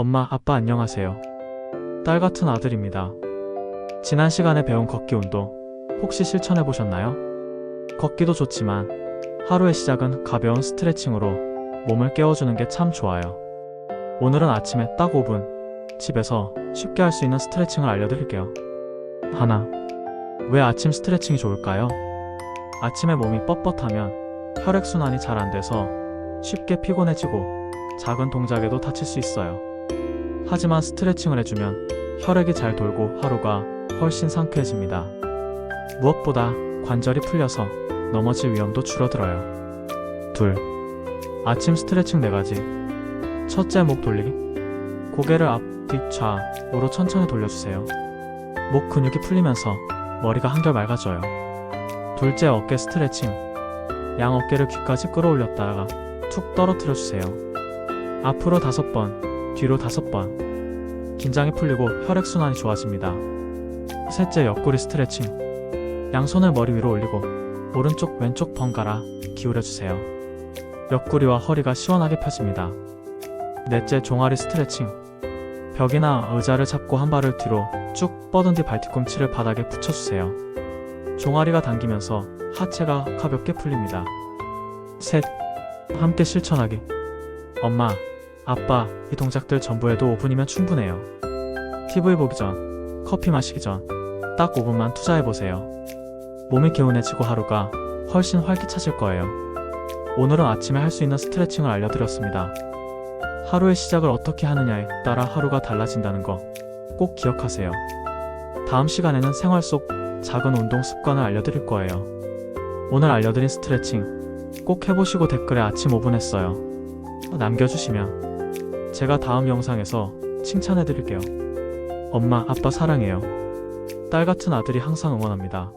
엄마, 아빠 안녕하세요. 딸 같은 아들입니다. 지난 시간에 배운 걷기 운동 혹시 실천해 보셨나요? 걷기도 좋지만 하루의 시작은 가벼운 스트레칭으로 몸을 깨워주는 게 참 좋아요. 오늘은 아침에 딱 5분 집에서 쉽게 할 수 있는 스트레칭을 알려드릴게요. 하나. 왜 아침 스트레칭이 좋을까요? 아침에 몸이 뻣뻣하면 혈액순환이 잘 안 돼서 쉽게 피곤해지고 작은 동작에도 다칠 수 있어요. 하지만 스트레칭을 해주면 혈액이 잘 돌고 하루가 훨씬 상쾌해집니다. 무엇보다 관절이 풀려서 넘어질 위험도 줄어들어요. 둘. 아침 스트레칭 4가지. 첫째 목 돌리기. 고개를 앞, 뒤, 좌우로 천천히 돌려주세요. 목 근육이 풀리면서 머리가 한결 맑아져요. 둘째 어깨 스트레칭. 양 어깨를 귀까지 끌어올렸다가 툭 떨어뜨려 주세요. 앞으로 다섯 번, 뒤로 다섯 번. 긴장이 풀리고 혈액순환이 좋아집니다. 셋째 옆구리 스트레칭. 양손을 머리 위로 올리고 오른쪽 왼쪽 번갈아 기울여 주세요. 옆구리와 허리가 시원하게 펴집니다. 넷째 종아리 스트레칭. 벽이나 의자를 잡고 한 발을 뒤로 쭉 뻗은 뒤 발뒤꿈치를 바닥에 붙여주세요. 종아리가 당기면서 하체가 가볍게 풀립니다. 셋. 함께 실천하기. 엄마, 아빠, 이 동작들 전부 해도 5분이면 충분해요. TV 보기 전, 커피 마시기 전, 딱 5분만 투자해보세요. 몸이 개운해지고 하루가 훨씬 활기차질 거예요. 오늘은 아침에 할 수 있는 스트레칭을 알려드렸습니다. 하루의 시작을 어떻게 하느냐에 따라 하루가 달라진다는 거 꼭 기억하세요. 다음 시간에는 생활 속 작은 운동 습관을 알려드릴 거예요. 오늘 알려드린 스트레칭 꼭 해보시고 댓글에 아침 5분 했어요. 남겨주시면 제가 다음 영상에서 칭찬해드릴게요. 엄마, 아빠 사랑해요. 딸 같은 아들이 항상 응원합니다.